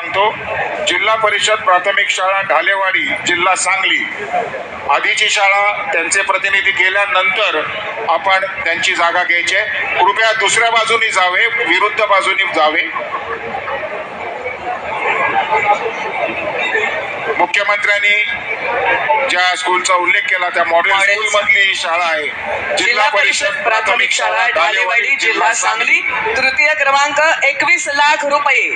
सांगतो जिल्हा परिषद प्राथमिक शाळा ढालेवाडी जिल्हा सांगली. आधीची शाळा त्यांचे प्रतिनिधी गेल्यानंतर आपण त्यांची जागा घ्यायची आहे. कृपया दुसऱ्या बाजूनी जावे विरुद्ध बाजूनी जावे. मुख्यमंत्र्यांनी ज्या स्कूलचा उल्लेख केला त्या मॉडेल स्कूल मधली ही शाळा आहे. जिल्हा परिषद प्राथमिक शाळा ढालेवाडी जिल्हा सांगली. तृतीय क्रमांक एकवीस लाख रुपये.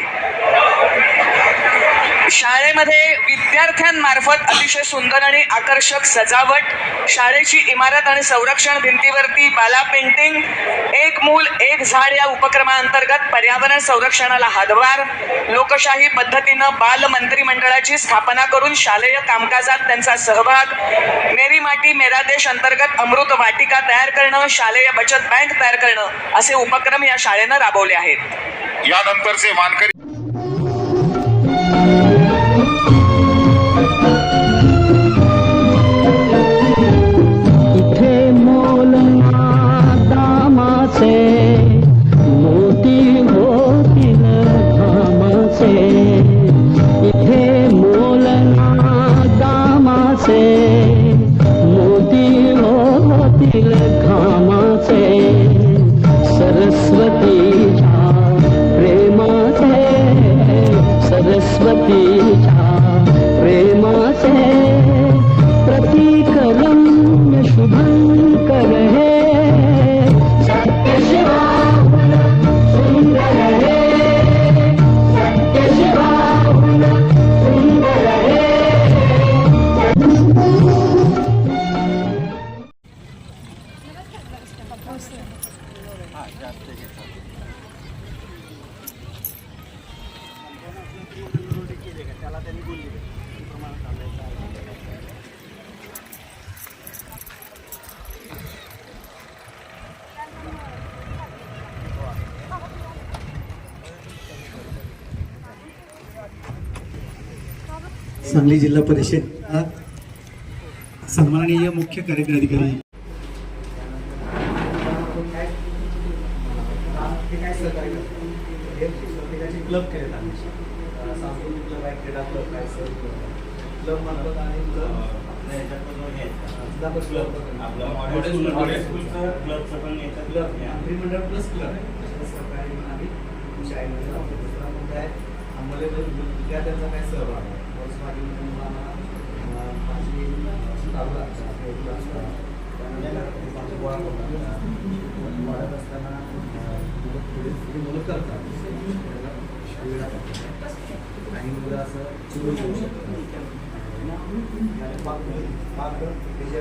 शाळेमध्ये विद्यार्थ्यांमार्फत अतिशय सुंदर आणि आकर्षक सजावट शाळेची इमारत आणि संरक्षण भिंतीवरती बाला पेंटिंग एक मूल एक झाड या उपक्रमाअंतर्गत पर्यावरण संरक्षणाला हातभार लोकशाही पद्धतीनं बाल मंत्रिमंडळाची स्थापना करून शालेय कामकाजात त्यांचा सहभाग. मेरी माटी मेरा देश अंतर्गत अमृत वाटिका तयार करणं शालेय बचत बँक तयार करणं असे उपक्रम या शाळेनं राबवले आहेत. यानंतरचे मानकरी होतील घामाचे सांगली जिल्हा परिषद हा सन्माननीय मुख्य कार्यकारी अधिकारी क्लब केलेत आम्ही. अं, सांस्कृतिक क्लब आहे क्रीडा क्लब आहे सर क्लब मार्फत आणि क्लब हे क्लब क्लब मंत्रिमंडळ प्लस क्लब आहे. आम्ही शाळेमध्ये राहतो दुसरा मुद्दा आहे. आम्हाला विद्यार्थ्यांचा काय सहभाग आहे माझी चालू लागतात वाढत असताना मुलं करतात. वेळा काही मुलं असं चिरून घेऊ शकतात आणि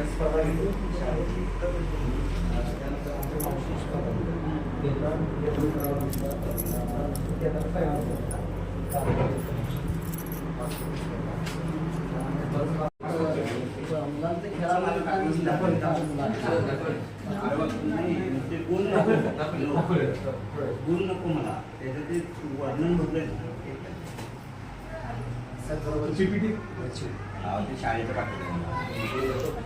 स्पर्धा घेतो त्यानंतर आमच्या स्पर्धा काय मुलांचे खेळामध्ये काय नाही ते गुण नको मला. त्याचं ते वर्णन बघलंय ना. पीपीटी हा, ते शाळेचं पाठवलं.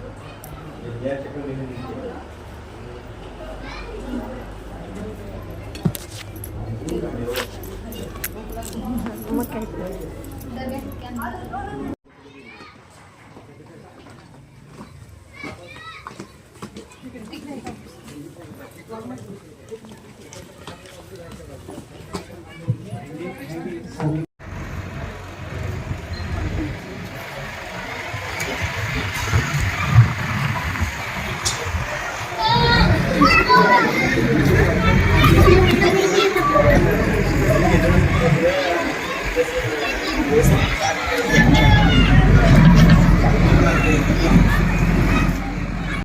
Yeah.